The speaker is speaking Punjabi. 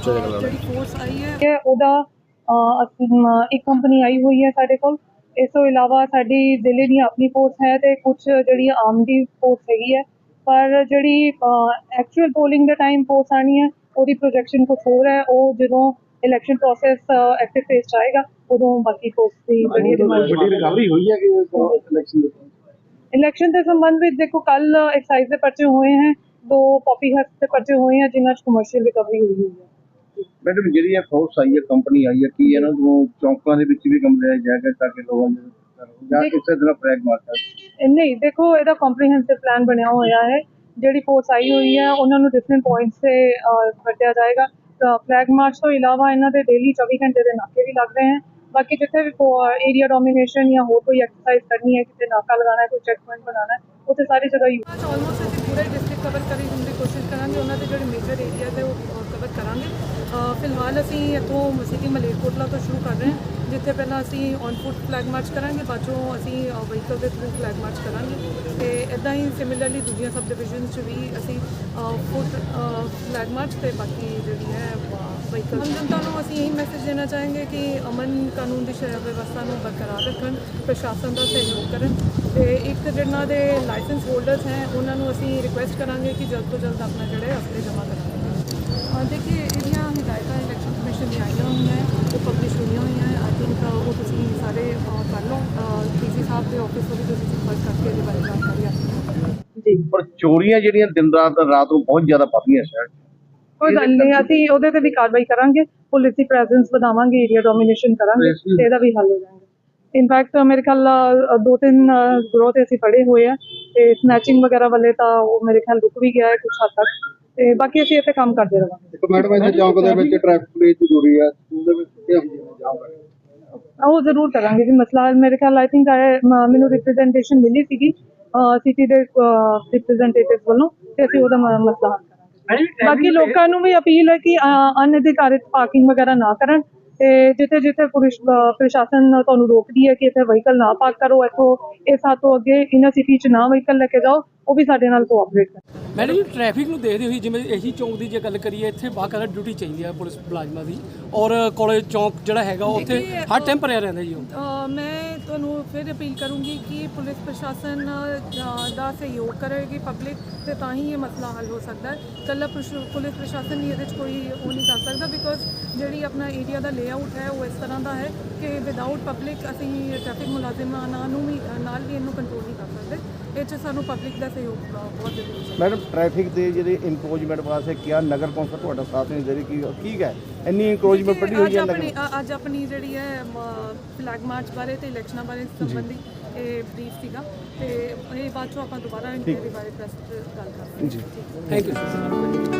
ਪਿੱਛੇ ਦੇ ਗੱਲ ਜਿਹੜੀ ਫੋਰਸ ਆਈ ਹੈ। ਹੈ ਉਹਦਾ ਇੱਕ ਕੰਪਨੀ ਆਈ ਹੋਈ ਹੈ ਸਾਡੇ ਕੋਲ। ਇਸ ਤੋਂ ਇਲਾਵਾ ਸਾਡੀ ਜ਼ਿਲ੍ਹੇ ਦੀ ਆਪਣੀ ਫੋਰਸ ਹੈ ਤੇ ਕੁਝ ਜਿਹੜੀ ਆਰਮ ਦੀ ਫੋਰਸ ਹੈਗੀ ਹੈ। ਪਰ ਜਿਹੜੀ ਐਕਚੁਅਲ ਪੋਲਿੰਗ ਦੇ ਟਾਈਮ ਫੋਰਸ ਆਣੀ ਹੈ ਉਹਦੀ ਪ੍ਰੋਜੈਕਸ਼ਨ ਕੁਝ ਹੋਰ ਹੈ। ਉਹ ਜਦੋਂ ਇਲੈਕਸ਼ਨ ਪ੍ਰੋਸੈਸ ਐਕਟਿਵ ਫੇਸ 'ਚ ਆਏਗਾ ਉਦੋਂ ਬਾਕੀ ਫੋਰਸ ਦੀ ਵੱਡੀ ਰਿਕਵਰੀ ਹੋਈ ਹੈ ਕਿ ਇਲੈਕਸ਼ਨ ਦੇ ਇਲੈਕਸ਼ਨ ਦੇ ਸੰਬੰਧ ਵਿੱਚ ਦੇਖੋ ਕੱਲ ਐਕਸਾਈਜ਼ ਦੇ ਪਰਚੇ ਹੋਏ ਹਨ ਦੋ ਪॉपी ਹੱਥ ਦੇ ਪਰਚੇ ਹੋਏ ਹਨ ਜਿਨ੍ਹਾਂ 'ਚ ਕਮਰਸ਼ੀਅਲ ਰਿਕਵਰੀ ਹੋਈ ਹੋਈ ਹੈ। ਮੈਡਮ ਜਿਹੜੀ ਇਹ ਫੋਰਸ ਆਈ ਹੈ ਕੰਪਨੀ ਆਈ ਹੈ ਕੀ ਇਹਨਾਂ ਨੂੰ ਚੌਂਕਾਂ ਦੇ ਵਿੱਚ ਵੀ ਕੰਮ ਲਿਆ ਜਾਏਗਾ ਤਾਂ ਕਿ ਲੋਕਾਂ ਨੂੰ ਜਾਂ ਕਿਸੇ ਤਰ੍ਹਾਂ ਫਲੈਗ ਮਾਰਕਾ ਇਹ ਨਹੀਂ ਦੇਖੋ ਇਹਦਾ ਕੰਪਰੀਹੈਂਸਿਵ ਪਲਾਨ ਬਣਿਆ ਹੋਇਆ ਹੈ। ਜਿਹੜੀ ਫੋਰਸ ਆਈ ਹੋਈ ਹੈ ਉਹਨਾਂ ਨੂੰ ਡਿਫਰੈਂਟ ਪੁਆਇੰਟਸ ਤੇ ਕੱਟਿਆ ਜਾਏਗਾ। ਫਲੈਗ ਮਾਰਚ ਤੋਂ ਇਲਾਵਾ ਇਹਨਾਂ ਦੇ ਡੇਲੀ 24 ਘੰਟੇ ਦੇ ਨਾਕੇ ਵੀ ਲੱਗ ਰਹੇ ਹਨ ਬਾਕੀ ਜਿੱਥੇ ਵੀ ਏਰੀਆ ਡੋਮੀਨੇਸ਼ਨ ਜਾਂ ਹੋਰ ਕੋਈ ਐਕਸਰਸਾਈਜ਼ ਕਰਨੀ ਹੈ, ਕਿਤੇ ਨਾਕਾ ਲਗਾਉਣਾ ਹੈ, ਕੋਈ ਚੈੱਕ ਪੁਆਇੰਟ ਬਣਾਉਣਾ ਹੈ, ਉੱਥੇ ਸਾਰੀ ਜਗ੍ਹਾ ਯੂਜ਼ ਅੱਜ ਆਲਮੋਸਟ ਅਸੀਂ ਪੂਰਾ ਡਿਸਟ੍ਰਿਕਟ ਕਵਰ ਕਰਨ ਦੀ ਕੋਸ਼ਿਸ਼ ਕਰਾਂਗੇ। ਉਹਨਾਂ ਦੇ ਜਿਹੜੇ ਮੇਜਰ ਏਰੀਆਜ਼ ਹੈ ਉਹ ਕਵਰ ਕਰਾਂਗੇ। ਫਿਲਹਾਲ ਅਸੀਂ ਇੱਥੋਂ ਸਿਟੀ ਮਲੇਰਕੋਟਲਾ ਤੋਂ ਸ਼ੁਰੂ ਕਰ ਰਹੇ ਹਾਂ, ਜਿੱਥੇ ਪਹਿਲਾਂ ਅਸੀਂ ਔਨ ਫੁੱਟ ਫਲੈਗ ਮਾਰਚ ਕਰਾਂਗੇ, ਬਾਅਦ ਚੋਂ ਅਸੀਂ ਵਹੀਕਲ ਦੇ ਥਰੂ ਫਲੈਗ ਮਾਰਚ ਕਰਾਂਗੇ। ਤੇ ਇਦਾਂ ਹੀ ਸਿਮਿਲਰਲੀ ਦੂਜੀਆਂ ਸਬ ਡਿਵੀਜ਼ਨਸ 'ਚ ਵੀ ਅਸੀਂ ਫੁੱਟ ਫਲੈਗ ਮਾਰਚ ਤੇ ਬਾਕੀ ਜਿਹੜੀ ਹੈ ਵਹੀਕਲ ਜਨਤਾ ਨੂੰ ਅਸੀਂ ਇਹੀ ਮੈਸੇਜ ਦੇਣਾ ਚਾਹਾਂਗੇ ਕਿ ਅਮਨ ਕਾਨੂੰਨ ਦੀ ਸ਼ਹਿਰ ਵਿਵਸਥਾ ਨੂੰ ਬਰਕਰਾਰ ਰੱਖਣ ਪ੍ਰਸ਼ਾਸਨ ਦਾ ਸਹਿਯੋਗ ਕਰਨ ਤੇ ਇੱਕ ਜਿਹਨਾਂ ਦੇ ਲਾਇਸੈਂਸ ਹੋਲਡਰਸ ਹੈ ਉਹਨਾਂ ਨੂੰ ਅਸੀਂ ਰਿਕੁਐਸਟ ਕਰਾਂਗੇ ਕਿ ਜਲਦ ਤੋਂ ਜਲਦ ਆਪਣਾ ਜਿਹੜੇ ਅਸਲੇ ਜਮ੍ਹਾਂ ਕਰਾਉਣ ਅਹ ਦੇਖिए ਇਹਦੀਆਂ ਹਦਾਇਤਾਂ ਇਲੈਕਸ਼ਨ ਕਮਿਸ਼ਨ ਦੀਆਂ ਆਈਆਂ ਹੋਈਆਂ ਹੈ, ਉਹ ਪਬਲਿਸ਼ ਹੋਈਆਂ ਹੋਈਆਂ ਆਈ ਥਿੰਕ ਉਹ ਤੁਸੀਂ ਸਾਰੇ ਅਹ, ਕਰ ਲਓ। ਡੀਸੀ ਸਾਹਿਬ ਦੇ ਆਫਿਸ ਤੋਂ ਵੀ ਤੁਸੀਂ ਸੰਪਰਕ ਕਰਕੇ ਇਹਦੇ ਬਾਰੇ ਜਾਣਕਾਰੀ ਹਾਸਲ ਕਰੋ ਜੀ ਪਰ ਚੋਰੀਆਂ ਜਿਹੜੀਆਂ ਦਿਨ ਰਾਤ ਰਾਤ ਨੂੰ ਬਹੁਤ ਜ਼ਿਆਦਾ ਵੱਧੀਆਂ ਸ਼ਹਿਰ 'ਚ। ਕੋਈ ਗੱਲ ਨਹੀਂ ਅਸੀਂ ਉਹਦੇ ਤੇ ਵੀ ਕਾਰਵਾਈ ਕਰਾਂਗੇ ਪੁਲਿਸ ਦੀ ਪ੍ਰੈਜ਼ੈਂਸ ਵਧਾਵਾਂਗੇ ਏਰੀਆ ਡੋਮੀਨੇਸ਼ਨ ਕਰਾਂਗੇ ਤੇ ਇਹਦਾ ਵੀ ਹੱਲ ਹੋ ਜਾਏਗਾ। ਇਨਫੈਕਟ ਮੇਰੇ ਖਿਆਲ ਦੋ ਤਿੰਨ ਤੇ ਅਸੀਂ ਫੜੇ ਹੋਏ ਆ ਤੇ ਸਨੈਚਿੰਗ ਵਗੈਰਾ ਵਾਲੇ ਤਾਂ ਉਹ ਮੇਰੇ ਖਿਆਲ ਰੁਕ ਵੀ ਗਿਆ ਹੈ ਕੁਝ ਹੱਦ ਤੱਕ। ਤੇ ਬਾਕੀ ਅਸੀਂ ਇੱਥੇ ਕੰਮ ਕਰਦੇ ਰਹਾਂਗੇ ਇੱਕ ਮੈਡਮ ਇੱਥੇ ਚੌਂਕ ਦੇ ਵਿੱਚ ਟ੍ਰੈਫਿਕ ਪੁਲਿਸ ਜ਼ਰੂਰੀ ਹੈ ਸਕੂਲ ਦੇ ਵਿੱਚ ਕਿੱਥੇ ਹੁੰਦੀ ਹੈ ਉਹ ਜ਼ਰੂਰ ਕਰਾਂਗੇ ਜੀ ਮਸਲਾ ਮੇਰੇ ਖਿਆਲ ਆਈ ਥਿੰਕ ਮੈਨੂੰ ਰਿਪਰੈਜ਼ੈਂਟੇਸ਼ਨ ਮਿਲੀ ਸੀਗੀ ਸਿਟੀ ਦੇ ਰਿਪਰੈਜ਼ੈਂਟੇਟਿਵ ਵੱਲੋਂ ਤੇ ਅਸੀਂ ਉਹਦਾ ਮਸਲਾ ਬਾਕੀ ਲੋਕਾਂ ਨੂੰ ਵੀ ਅਪੀਲ ਹੈ ਕਿ ਅ, ਅਨਅਧਿਕਾਰਿਤ ਪਾਰਕਿੰਗ ਵਗੈਰਾ ਨਾ ਕਰਨ ਤੇ ਜਿੱਥੇ ਜਿੱਥੇ ਪ੍ਰਸ਼ਾਸਨ ਤੁਹਾਨੂੰ ਰੋਕਦੀ ਹੈ ਕਿ ਇੱਥੇ ਵਹੀਕਲ ਨਾ ਪਾਰਕ ਕਰੋ ਇੱਥੋਂ ਇਸ ਹੱਥ ਤੋਂ ਅੱਗੇ ਇਨਰ ਸਿਟੀ 'ਚ ਨਾ ਵਹੀਕਲ ਲੈ ਕੇ ਜਾਓ ਉਹ ਵੀ ਸਾਡੇ ਨਾਲ ਕੋਆਪਰੇਟ ਕਰਨ ਮੈਡਮ ਜੀ ਟ੍ਰੈਫਿਕ ਨੂੰ ਦੇਖਦੇ ਹੋਏ ਜਿਵੇਂ ਇਹੀ ਚੌਂਕ ਦੀ ਜੇ ਗੱਲ ਕਰੀਏ ਇੱਥੇ ਬਾਕਾਇਦਾ ਡਿਊਟੀ ਚਾਹੀਦੀ ਹੈ ਪੁਲਿਸ ਮੁਲਾਜ਼ਮਾਂ ਦੀ। ਔਰ ਕਾਲਜ ਚੌਂਕ ਜਿਹੜਾ ਹੈਗਾ ਉੱਥੇ ਹਰ ਟਾਈਮ ਭਰਿਆ ਰਹਿੰਦਾ ਜੀ ਉਹ। ਮੈਂ ਤੁਹਾਨੂੰ ਫਿਰ ਅਪੀਲ ਕਰੂੰਗੀ ਕਿ ਪੁਲਿਸ ਪ੍ਰਸ਼ਾਸਨ ਦਾ ਸਹਿਯੋਗ ਕਰੇਗੀ ਪਬਲਿਕ ਤੇ ਤਾਂ ਹੀ ਇਹ ਮਸਲਾ ਹੱਲ ਹੋ ਸਕਦਾ ਹੈ। ਇਕੱਲਾ ਪ੍ਰਸ਼- ਪੁਲਿਸ ਪ੍ਰਸ਼ਾਸਨ ਨਹੀਂ ਇਹਦੇ 'ਚ ਕੋਈ ਉਹ ਨਹੀਂ ਕਰ ਸਕਦਾ ਬਿਕੋਜ਼ ਜਿਹੜੀ ਆਪਣਾ ਏਰੀਆ ਦਾ ਲੇਆਊਟ ਹੈ ਉਹ ਇਸ ਤਰ੍ਹਾਂ ਦਾ ਹੈ ਕਿ ਵਿਦਆਊਟ ਪਬਲਿਕ ਅਸੀਂ ਟ੍ਰੈਫਿਕ ਮੁਲਾਜ਼ਮਾਂ ਨੂੰ ਵੀ ਨਾਲ ਵੀ ਇਹਨੂੰ ਕੰਟਰੋਲ ਨਹੀਂ ਕਰ ਸਕਦੇ। ਇਹ 'ਚ ਸਾਨੂੰ ਪਬਲਿਕ ਦਾ ਸਹਿਯੋਗ ਅ, ਬਹੁਤ ਜ਼ਰੂਰੀ ਹੈ। ਮੈਡਮ ਟ੍ਰੈਫਿਕ ਦੇ ਜਿਹੜੇ ਇਨਕਰੋਚਮੈਂਟ ਵਾਸਤੇ ਕਿਹਾ ਨਗਰ ਕੌਂਸਲ ਤੁਹਾਡਾ ਸਾਥ ਨਹੀਂ ਦੇ ਰਹੀ ਕੀ ਠੀਕ ਹੈ? ਇੰਨੀ ਇਨਕਰੋਚਮੈਂਟ ਪੜੀ ਹੋਈ ਅੱਜ ਹੈ ਆਪਣੀ ਨਗਰ ਅੱਜ ਆਪਣੀ ਜਿਹੜੀ ਹੈ ਫਲੈਗ ਮਾਰਚ ਬਾਰੇ ਤੇ ਇਲੈਕਸ਼ਨਾਂ ਬਾਰੇ ਸੰਬੰਧੀ ਇਹ ਬਰੀਫ ਸੀਗਾ। ਤੇ ਇਹ ਬਾਅਦ ਚੋਂ ਆਪਾਂ ਦੁਬਾਰਾ ਇਨਕੁਆਇਰੀ ਬਾਰੇ ਪ੍ਰੈਸ ਗੱਲ ਕਰਾਂਗੇ ਜੀ। Thank you